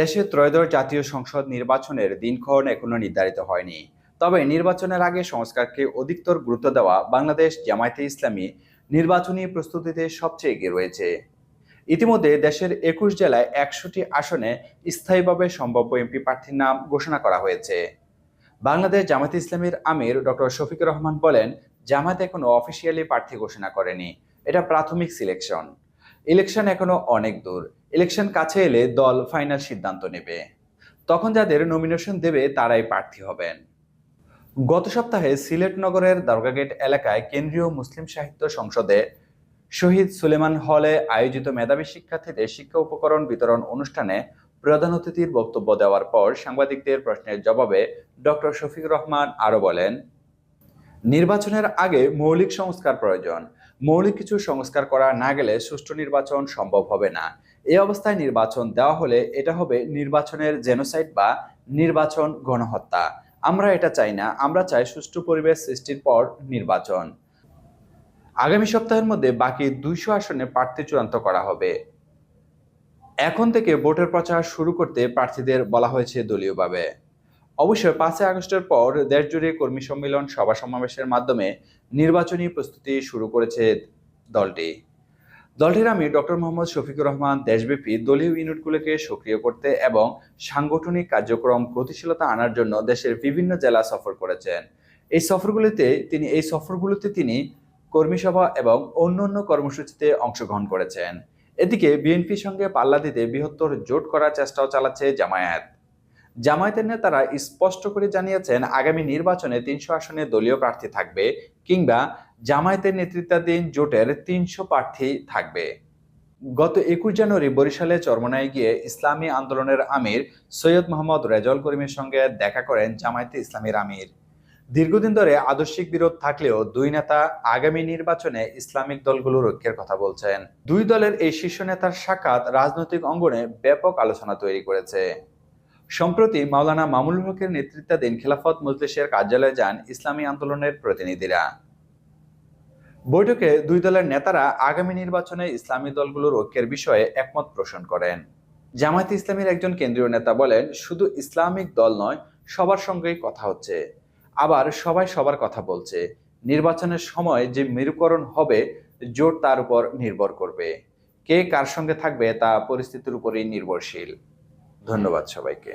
দেশে ত্রয়োদশ জাতীয় সংসদ নির্বাচনের দিনক্ষণ এখনও নির্ধারিত হয়নি। তবে নির্বাচনের আগে সংস্কারকে অধিকতর গুরুত্ব দেওয়া বাংলাদেশ জামায়াতে ইসলামী নির্বাচনী প্রস্তুতিতে সবচেয়ে এগিয়ে রয়েছে। ইতিমধ্যে দেশের একুশ জেলায় একশোটি আসনে স্থায়ীভাবে সম্ভাব্য এমপি প্রার্থীর নাম ঘোষণা করা হয়েছে। বাংলাদেশ জামায়াতে ইসলামীর আমির ডক্টর শফিকুর রহমান বলেন, জামায়াত এখনও অফিসিয়ালি প্রার্থী ঘোষণা করেনি। এটা প্রাথমিক সিলেকশন। ইলেকশন এখনও অনেক দূর। ইলেকশন কাছে এলে দল ফাইনাল সিদ্ধান্ত নেবে। তখন যাদের নমিনেশন দেবে তারাই প্রার্থী হবেন। গত সপ্তাহে সিলেট নগরের দরগাগেট এলাকায় কেন্দ্রীয় মুসলিম সাহিত্য সংসদে শহীদ সুলেমান হলে আয়োজিত মেধাবী শিক্ষার্থীদের শিক্ষা উপকরণ বিতরণ অনুষ্ঠানে প্রধান অতিথির বক্তব্য দেওয়ার পর সাংবাদিকদের প্রশ্নের জবাবে ডক্টর শফিক রহমান আরও বলেন, নির্বাচনের আগে মৌলিক সংস্কার প্রয়োজন। মৌলিক কিছু সংস্কার করা না গেলে সুষ্ঠু নির্বাচন সম্ভব হবে না। এই অবস্থায় নির্বাচন দেওয়া হলে এটা হবে নির্বাচনের জেনোসাইড বা নির্বাচন গণহত্যা। আমরা এটা চাই না, আমরা চাই সুষ্ঠু পরিবেশ সৃষ্টির পর নির্বাচন। আগামী সপ্তাহের মধ্যে বাকি দুইশো আসনে প্রার্থী চূড়ান্ত করা হবে। এখন থেকে ভোটের প্রচার শুরু করতে প্রার্থীদের বলা হয়েছে দলীয়ভাবে। অবশ্যই পাঁচই আগস্টের পর দেশজুড়ে কর্মী সম্মেলন সভা সমাবেশের মাধ্যমে নির্বাচনী প্রস্তুতি শুরু করেছে দলটি। দলটির আমি ডক্টর মোহাম্মদ শফিকুর রহমান, দেশব্যাপী দলীয় ইউনিটগুলোকে সক্রিয় করতে এবং সাংগঠনিক কার্যক্রম গতিশীলতা আনার জন্য দেশের বিভিন্ন জেলা সফর করেছেন। এই সফরগুলিতে তিনি এই সফরগুলোতে তিনি কর্মী সভা এবং অন্যান্য কর্মসূচিতে অংশগ্রহণ করেছেন। এদিকে বিএনপির সঙ্গে পাল্লা দিতে বৃহত্তর জোট করার চেষ্টাও চালাচ্ছে জামায়াত। জামায়াতের নেতারা স্পষ্ট করে জানিয়েছেন, আগামী নির্বাচনে তিনশো আসনে দলীয় প্রার্থী থাকবে কিংবা জামায়াতের নেতৃত্বাধীন জোটের তিনশো প্রার্থী থাকবে। গত একুশ জানুয়ারি বরিশালে চরমনায় গিয়ে ইসলামী আন্দোলনের আমির সৈয়দ মোহাম্মদ রেজল করিমের সঙ্গে দেখা করেন জামায়াতে ইসলামীর আমির। দীর্ঘদিন ধরে আদর্শিক বিরোধ থাকলেও দুই নেতা আগামী নির্বাচনে ইসলামিক দলগুলোর ঐক্যের কথা বলছেন। দুই দলের এই শীর্ষ নেতার সাক্ষাৎ রাজনৈতিক অঙ্গনে ব্যাপক আলোচনা তৈরি করেছে। সম্প্রতি মাওলানা মামুল হকের নেতৃত্বাধীন খেলাফত মজলিসের কার্যালয়ে যান ইসলামী আন্দোলনের প্রতিনিধিরা। বৈঠকে দুই দলের নেতারা আগামী নির্বাচনে ইসলামী দলগুলোর ঐক্যের বিষয়ে একমত পোষণ করেন। জামায়াত ইসলামীর একজন কেন্দ্রীয় নেতা বলেন, শুধু ইসলামিক দল নয়, সবার সঙ্গেই কথা হচ্ছে। আবার সবাই সবার কথা বলছে। নির্বাচনের সময় যে মেরুকরণ হবে জোট তার উপর নির্ভর করবে। কে কার সঙ্গে থাকবে তা পরিস্থিতির উপরই নির্ভরশীল। ধন্যবাদ সবাইকে।